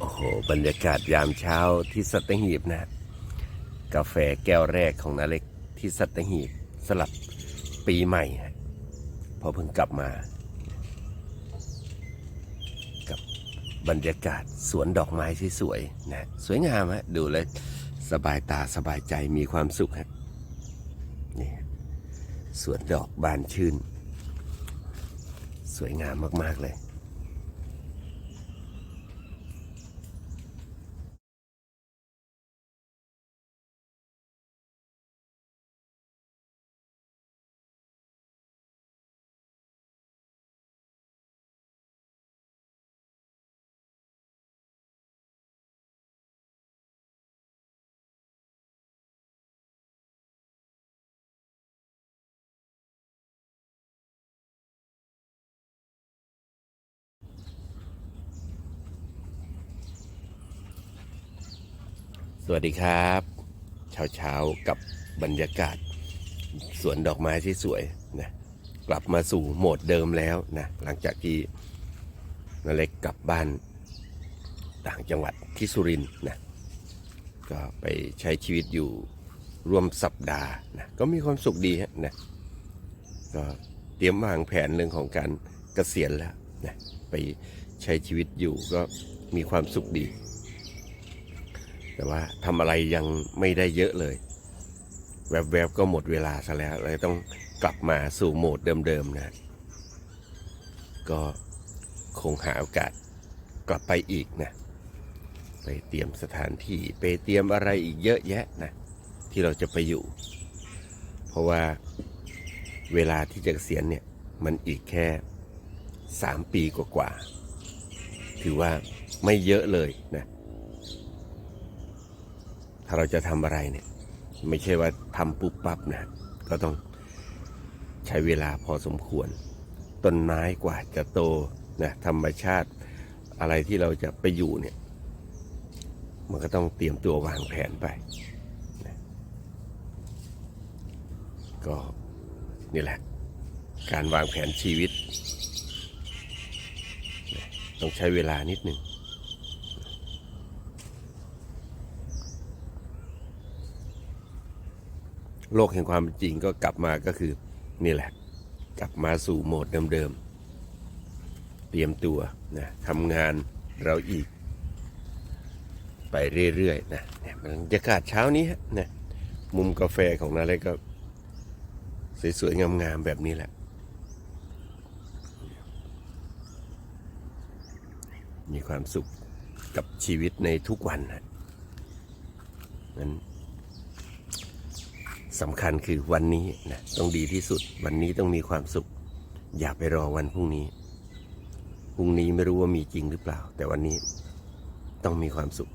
โอ้โห บรรยากาศยามเช้าที่สัตหีบนะ กาแฟแก้วแรกของนาเล็กที่สัตหีบสลับปีใหม่พอเพิ่งกลับมา กับบรรยากาศสวนดอกไม้ที่สวยๆนะสวยงามฮะดูแล้วสบายตาสบายใจมีความสุขฮะนี่สวนดอกบานชื่น สวยงามมาก ๆ เลย วัสดีครับ เช้าเช้าๆกับบรรยากาศ สวนดอกไม้ที่สวยนะกลับมาสู่โหมดเดิมแล้วนะหลังจากที่นเล็กกลับบ้านต่างจังหวัดที่สุรินทร์นะก็ไปใช้ชีวิตอยู่ร่วมสัปดาห์นะก็มีความสุขดีนะก็เตรียมวางแผนเรื่องของการเกษียณแล้วนะไปใช้ชีวิตอยู่ก็มีความสุขดี แต่ว่าทำอะไรยังไม่ได้เยอะเลย แวบๆก็หมดเวลาซะแล้วเลยต้องกลับมาสู่โหมดเดิมๆนะ ก็คงหาโอกาสกลับไปอีกนะ ไปเตรียมสถานที่ไปเตรียมอะไรอีกเยอะแยะนะ ที่เราจะไปอยู่ เพราะว่าเวลาที่จะเกษียณเนี่ย มันอีกแค่สามปีกว่าๆถือว่าไม่เยอะเลยนะ ถ้าเราจะทำอะไรเนี่ย ไม่ใช่ว่าทำปุ๊บปั๊บนะก็ต้องใช้เวลาพอสมควร ต้นไม้กว่าจะโตนะธรรมชาติอะไรที่เราจะไปอยู่เนี่ย มันก็ต้องเตรียมตัววางแผนไปนะก็นี่แหละ การวางแผนชีวิตนะต้องใช้เวลานิดหนึ่ง โลกแห่งความจริงก็กลับมาก็คือนี่แหละ กลับมาสู่โหมดเดิมๆ เตรียมตัวนะทำงานเราอีก ไปเรื่อยๆนะบรรยากาศเช้านี้นะมุมกาแฟของนาเล็กก็ สวยๆ งามๆ แบบนี้แหละ มีความสุขกับชีวิตในทุกวันนะนั้น สำคัญคือวันนี้นะต้องดีที่สุด วันนี้ต้องมีความสุข อย่าไปรอวันพรุ่งนี้พรุ่งนี้ไม่รู้ว่ามีจริงหรือเปล่า แต่วันนี้ต้องมีความสุข